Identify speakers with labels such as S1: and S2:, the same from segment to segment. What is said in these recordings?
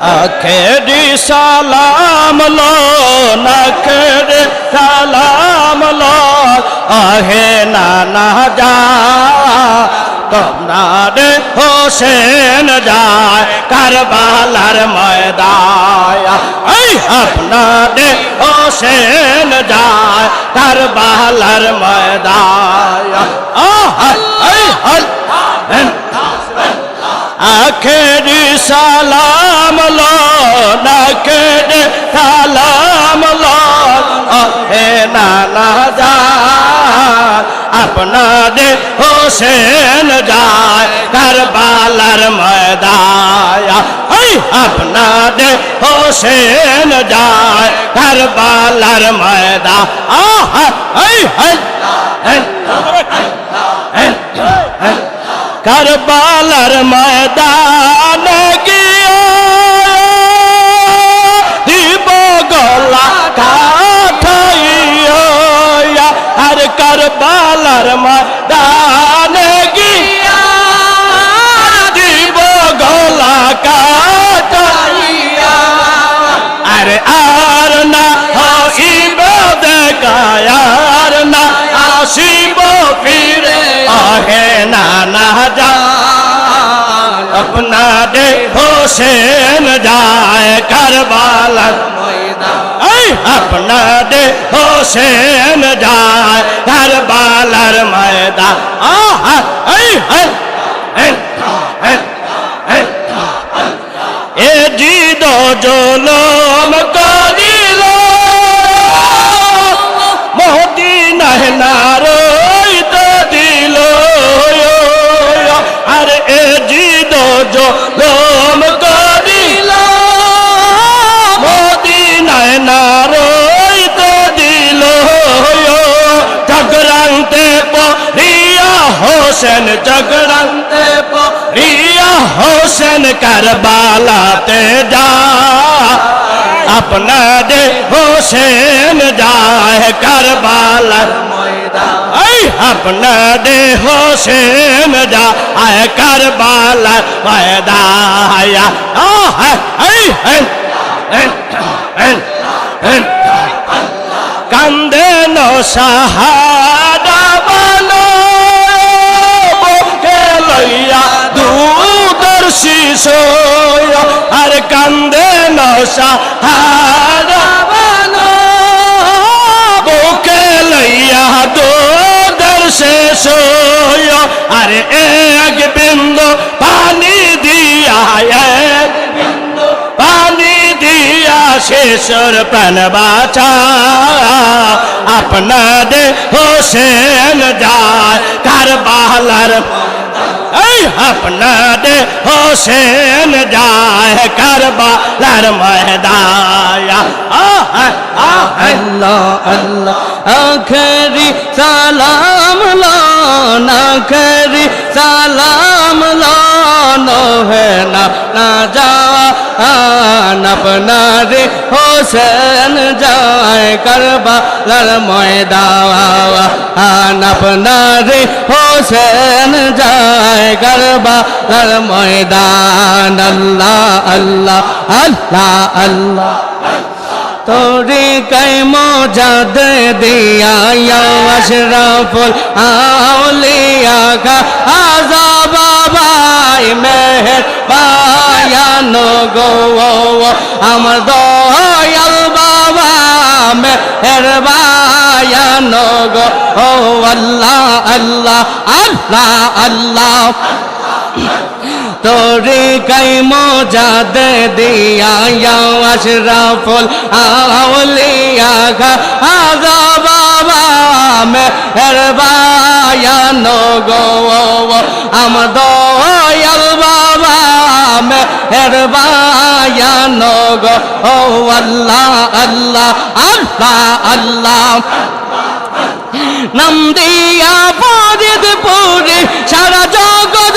S1: আখেরি সালাম লো, নখেরি সালাম লো। আহে নানা যা, তোমরা হোসেন যায়, কারবালার ময়দায়। আপনারে হোসেন যায়, কারবালার ময়দায়। আখেরি সালাম আপনাদের হোসেন যায় কারবালার ময়দায় এই আপনাদের হোসেন যায় কারবালার ময়দা আহ এই কারবালার ময়দান আপনাদের হোসেন যায় কারবালার এই আপনাদের হোসেন যায় কারবালার ময়দা আহা এই এই এ জিদ জলম হোসেন চক্রান্তে পরিয়া হোসেন কারবালাতে যা আপনাদের হোসেন যায় কারবালার এই আপনাদের হোসেন যায় কারবালার ময়দায়া আহ এই এই এই নো সাহারা বানো বুকে লইয়া দুদর শিশোয় আর এক বিন্দু পানি দিয়া, এক পানি দিয়া শেষর প্রাণ বাঁচা। আপনাদের হোসেন যায়, কারবালার এই আপনাদের হোসেন যায় কারবালার আহ
S2: আল্লাহ আল্লাহ, আখরি সালাম লান আখরি সালাম লান হে না না যা আপনারে হোসেন জয় করবা ময়দা আপনার হোসেন জয় করবা ময়দান। আল্লাহ আল্লাহ আল্লাহ আল্লাহ তোরে কৈ মজাদ দিয়া আশরফুল আউলিয়া কা। বাবাই বাবা বা বায়ানো গো, আমার দয়াল বাবা মেহের বায়ানো গো। ও আল্লাহ আল্লাহ আল্লাহ আল্লাহ। তোরে কই মোজাদ দিয়া, ইয়া আশরাফুল আউলিয়া খা আজা বাবা মেহরবায়ানো গো আমার দয়াল বাবা মেহরবায়ানো গো ও আল্লাহ আল্লাহ আল্লাহ আল্লাহ। নাম দিয়া পরে সারা জগৎকে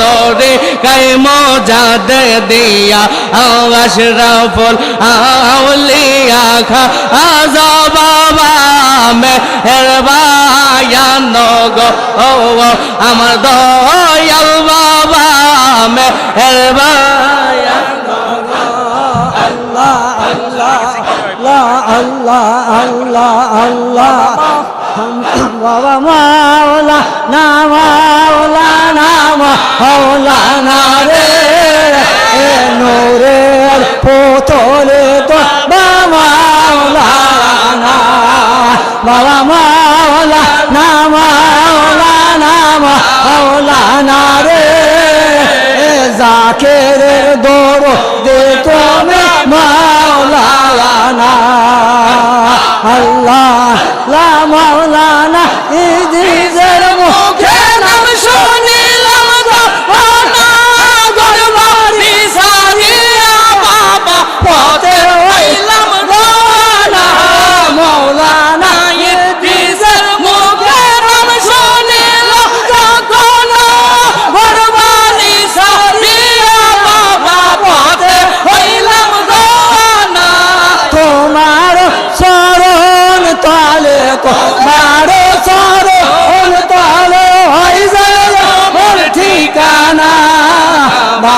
S2: তোরে কাই মজা দে দিয়া আশরাফুল আউলিয়া খা আজা বাবা মে হেরবায়ান গো ও, আমার দয়াল বাবা মে হেরবায়ান
S3: বাবা মাওলা না মাওলা না মাওলা না রে এ নূরের পোতলে তো মাওলা না বাবা মাওলা না মাওলা না মাওলা না রে এ জাকের দোর দে তুমি মাওলানা আল্লাহ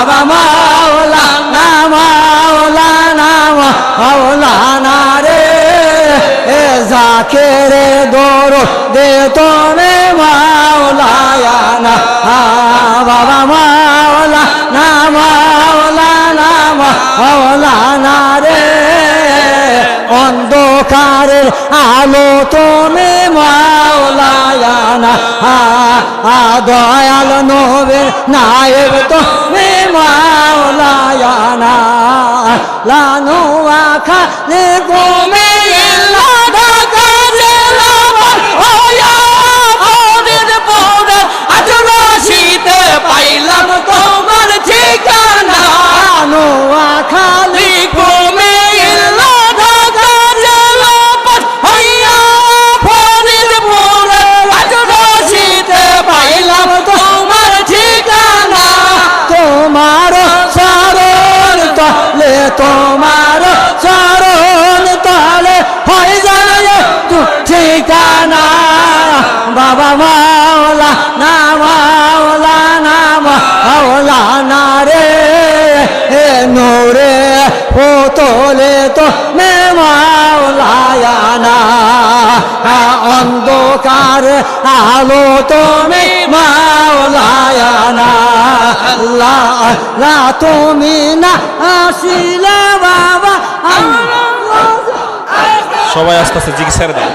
S3: বাবা মাওলা, না মাওলা না মাওলা, না রে। এ যাকে রে দৌড় দে তুমি মাওলায়ানা বাবা মাওলা, না মাওলা না মাওলা, না রে। অন্ধকারের আলো তুমি মাওলায়ানা দয়াল নবের নায়েব তুমি মাওলায়ানা লানু আখা নে তুমি Shaitan অন্ধকার আলো তুমি মাওলায়ানা লা তুমি না আসিলে বাবা।
S4: সবাই আস্তে আস্তে জিজ্ঞেস দেয়